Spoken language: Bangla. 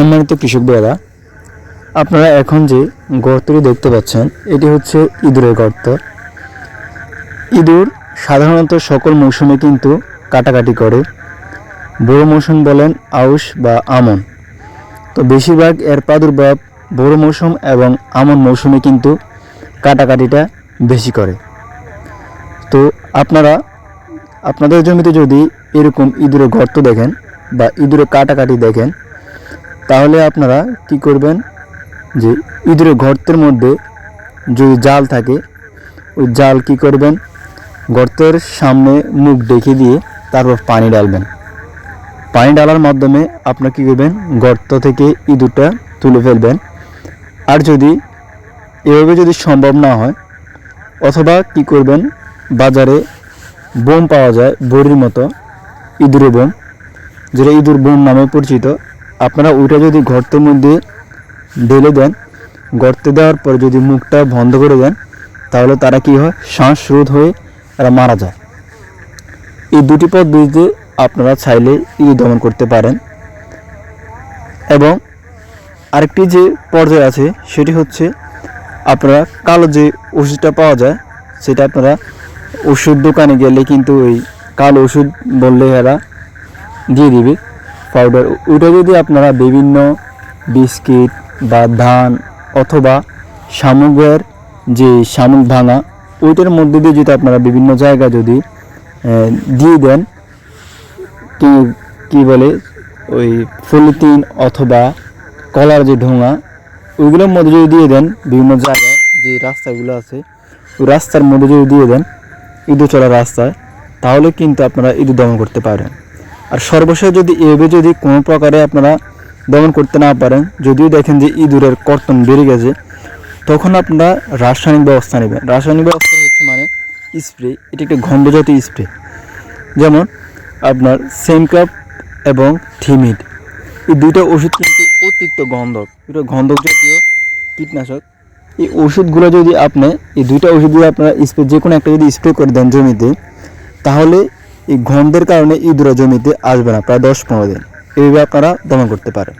সম্মানিত কৃষক ভাইয়েরা, আপনারা এখন যে গর্তটি দেখতে পাচ্ছেন, এটি হচ্ছে ইঁদুরের গর্ত। ইঁদুর সাধারণত সকল মৌসুমে কিন্তু কাটাকাটি করে। বড় মৌসুম বলেন আউশ বা আমন। তো বেশিরভাগ এর প্রাদুর্ভাব বড় মৌসুম এবং আমন মৌসুমে কিন্তু কাটাকাটিটা বেশি করে। তো আপনারা, আপনাদের জমিতে যদি এরকম ইঁদুরের গর্ত দেখেন বা ইঁদুরের কাটাকাটি দেখেন তাহলে আপনারা কি করবেন যে ইঁদুরের গর্তের মধ্যে যদি জাল থাকে, ওই জাল কি করবেন? গর্তের সামনে মুখ ডেকে দিয়ে তারপর পানি ডালবেন পানি ডালার মাধ্যমে আপনারা কী করবেন? গর্ত থেকে ইঁদুরটা তুলে ফেলবেন। আর যদি এভাবে যদি সম্ভব না হয়, অথবা কি করবেন? বাজারে বোম পাওয়া যায়, বড়ির মতো ইঁদুরের বোম, যেটা ইঁদুর বোম নামে পরিচিত। আপনারা ওইটা যদি গর্তের মধ্যে ঢেলে দেন, গর্তে দেওয়ার পর যদি মুখটা বন্ধ করে দেন, তাহলে তারা কি হয়? শ্বাস শ্বাসরোধ হয়ে তারা মারা যায়। এই দুটি পদ্ধতিতে আপনারা চাইলে ইঁদুর দমন করতে পারেন। এবং আরেকটি যে পর্যায় আছে, সেটি হচ্ছে আপনারা কালো যে ওষুধটা পাওয়া যায়, সেটা আপনারা ওষুধ দোকানে গেলে কিন্তু ওই কালো ওষুধ বললে এরা দিয়ে দিবে। পাউডার ওইটা যদি আপনারা বিভিন্ন বিস্কিট বা ধান অথবা শামুকের যে শামুক ভাঙা ওইটার মধ্যে দিয়ে যদি আপনারা বিভিন্ন জায়গা যদি দিয়ে দেন, কি কি বলে, ওই পলিথিন অথবা কলার যে ঢোঙা, ওইগুলোর মধ্যে যদি দিয়ে দেন, বিভিন্ন জায়গায় যে রাস্তাগুলো আছে, ওই রাস্তার মধ্যে যদি দিয়ে দেন, ইঁদুর চলার রাস্তায়, তাহলে কিন্তু আপনারা ইঁদুর দমন করতে পারেন আর সর্বশেষ যদি এভাবে যদি কোনো প্রকারে আপনারা দমন করতে না পারেন, যদিও দেখেন যে ইঁদুরের কর্তন বেড়ে গেছে, তখন আপনারা রাসায়নিক ব্যবস্থা নেবেন। রাসায়নিক ব্যবস্থা হচ্ছে মানে স্প্রে, এটি একটি গন্ধজাতীয় স্প্রে। যেমন আপনার সেমক্রাপ এবং থিমিড। এই দুইটা ওষুধ কিন্তু অতিরিক্ত গন্ধক, এটা গন্ধক জাতীয় কীটনাশক। এই ওষুধগুলো যদি আপনি, এই দুইটা ওষুধ যদি আপনারা স্প্রে, যে কোনো একটা যদি স্প্রে করে দেন জমিতে, তাহলে এই গন্ধের কারণে ইঁদুরা জমিতে আসবে না, প্রায় দশ পনেরো দিন। এইভাবে আপনারা দমন করতে পারেন।